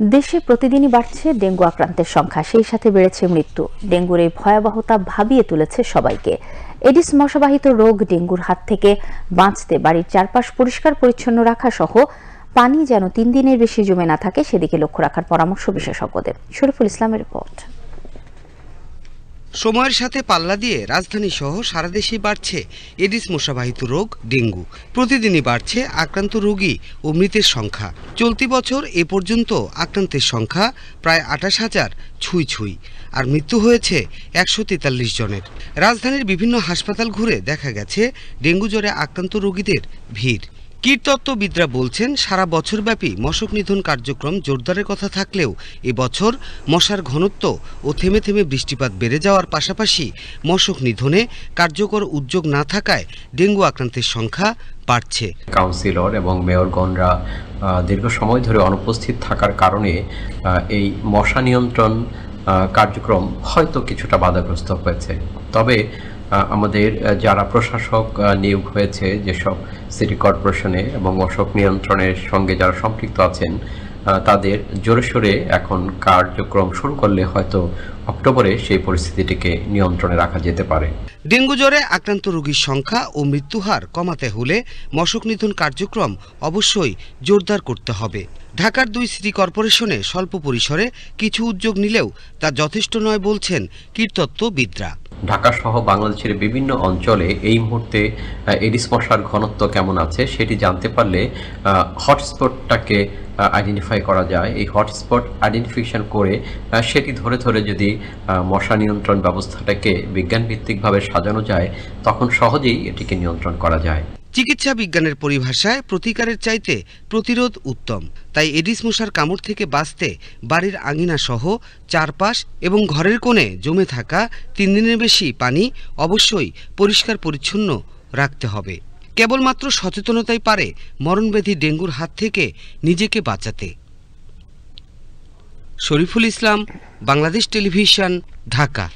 দেশে প্রতিদিনই বাড়ছে ডেঙ্গু আক্রান্তের সংখ্যা, সেই সাথে বেড়েছে মৃত্যু। ডেঙ্গুর এই ভয়াবহতা ভাবিয়ে তুলেছে সবাইকে। এডিস মশাবাহিত রোগ ডেঙ্গুর হাত থেকে বাঁচতে, বাড়ির চারপাশ পরিষ্কার পরিচ্ছন্ন রাখা সহ পানি যেন তিন দিনের বেশি জমে না থাকে, সেদিকে লক্ষ্য রাখার পরামর্শ বিশেষজ্ঞদের। শরীফুল ইসলামের রিপোর্ট। সময়ের সাথে পাল্লা দিয়ে রাজধানী সহ সারা দেশে বাড়ছে এডিস মশাবাহিত রোগ, ডেঙ্গু। প্রতিদিনই বাড়ছে আক্রান্ত রোগী ও মৃতের সংখ্যা। চলতি বছর এ পর্যন্ত আক্রান্তের সংখ্যা প্রায় আঠাশ হাজার ছুঁই ছুঁই, আর মৃত্যু হয়েছে একশো তেতাল্লিশ জনের। রাজধানীর বিভিন্ন হাসপাতাল ঘুরে দেখা গেছে ডেঙ্গু জ্বরে আক্রান্ত রোগীদের ভিড়। কীটতত্ত্ববিদরা বলছেন, সারা বছরব্যাপী মশক নিধন কার্যক্রম জোরদারের কথা থাকলেও এবছর মশার ঘনত্ব ও থেমে থেমে বৃষ্টিপাত বেড়ে যাওয়ার পাশাপাশি মশক নিধনে কার্যকর উদ্যোগ না থাকায় ডেঙ্গু আক্রান্তের সংখ্যা বাড়ছে। কাউন্সিলর এবং মেয়রগণরা দীর্ঘ সময় ধরে অনুপস্থিত থাকার কারণে এই মশা নিয়ন্ত্রণ কার্যক্রম হয়তো কিছুটা বাধাগ্রস্ত হয়েছে। তবে আমাদের যারা প্রশাসক নিয়োগ হয়েছে, যেসব সিটি কর্পোরেশনে এবং অশোক নিয়ন্ত্রণের সঙ্গে যারা সম্পৃক্ত আছেন তাদের জোরে সোরে এখন কার্যক্রম শুরু করলে হয়তো অক্টোবরে সেই পরিস্থিতিটিকে নিয়ন্ত্রণে রাখা যেতে পারে। ডেঙ্গু জ্বরে আক্রান্ত রোগীর সংখ্যা ও মৃত্যুহার কমাতে হলে মশক নিধন কার্যক্রম অবশ্যই জোরদার করতে হবে। ঢাকার দুই সিটি কর্পোরেশনে স্বল্প পরিসরে কিছু উদ্যোগ নিলেও তা যথেষ্ট নয় বলছেন কীটতত্ত্ববিদরা ঢাকা সহ বাংলাদেশের বিভিন্ন অঞ্চলে এই মুহূর্তে এডিস মশার ঘনত্ব কেমন আছে সেটি জানতে পারলে হটস্পটটাকে আইডেন্টিফাই করা যায়। এই হটস্পট আইডেন্টিফিকেশন করে সেটি ধরে ধরে যদি মশা নিয়ন্ত্রণ ব্যবস্থাটাকে বিজ্ঞানভিত্তিকভাবে সাজানো যায়, তখন সহজেই এটিকে নিয়ন্ত্রণ করা যায়। চিকিৎসা বিজ্ঞানের পরিভাষায় প্রতিকারের চাইতে প্রতিরোধ উত্তম। তাই এডিস মশার কামড় থেকে বাঁচতে বাড়ির আঙিনা সহ চারপাশ এবং ঘরের কোণে জমে থাকা তিন দিনের বেশি পানি অবশ্যই পরিষ্কার পরিচ্ছন্ন রাখতে হবে। কেবলমাত্র সচেতনতাই পারে মরণব্যাধি ডেঙ্গুর হাত থেকে নিজেকে বাঁচাতে। শরীফুল ইসলাম, বাংলাদেশ টেলিভিশন, ঢাকা।